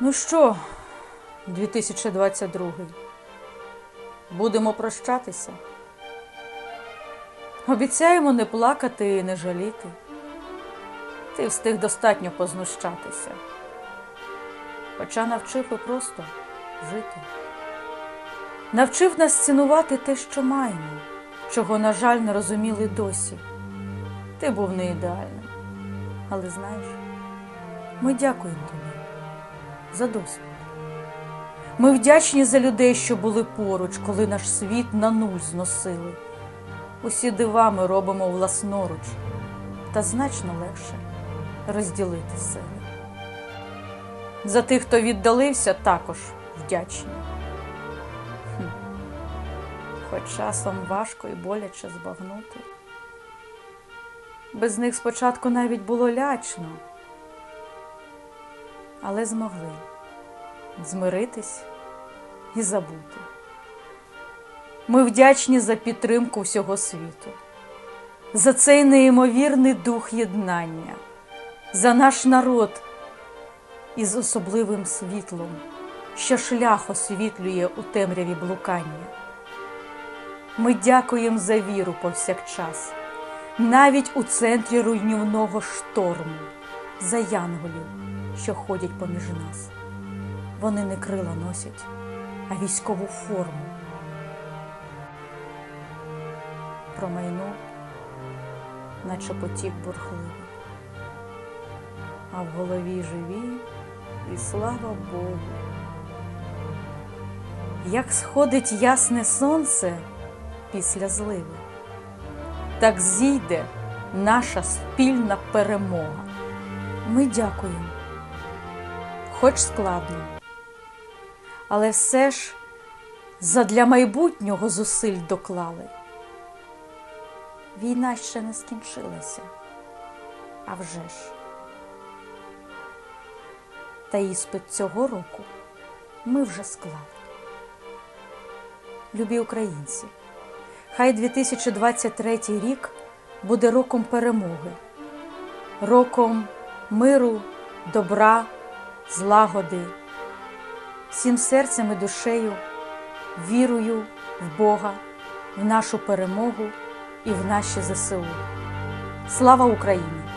Ну що, 2022. Будемо прощатися. Обіцяємо не плакати і не жаліти. Ти встиг достатньо познущатися. Хоча навчив і просто жити. Навчив нас цінувати те, що маємо, чого, на жаль, не розуміли досі. Ти був не ідеальним. Але знаєш, ми дякуємо тобі за досвід. Ми вдячні за людей, що були поруч, коли наш світ на нуль зносили. Усі дива ми робимо власноруч, та значно легше розділити сили. За тих, хто віддалився, також вдячні. Хоч часом важко і боляче збагнути. Без них спочатку навіть було лячно, але змогли змиритись і забути. Ми вдячні за підтримку всього світу, за цей неймовірний дух єднання, за наш народ із особливим світлом, що шлях освітлює у темряві блукання. Ми дякуємо за віру повсякчас, навіть у центрі руйнівного шторму, за янголів, що ходять поміж нас. Вони не крила носять, а військову форму. Промайнув, наче потік бурхливий, а в голові живі, і слава Богу. Як сходить ясне сонце після зливи, так зійде наша спільна перемога. Ми дякуємо, хоч складно, але все ж задля майбутнього зусиль доклали. Війна ще не скінчилася, а вже ж. Та іспит цього року ми вже склали. Любі українці, хай 2023 рік буде роком перемоги, роком миру, добра, злагоди, всім серцем і душею, вірою в Бога, в нашу перемогу і в наші ЗСУ. Слава Україні!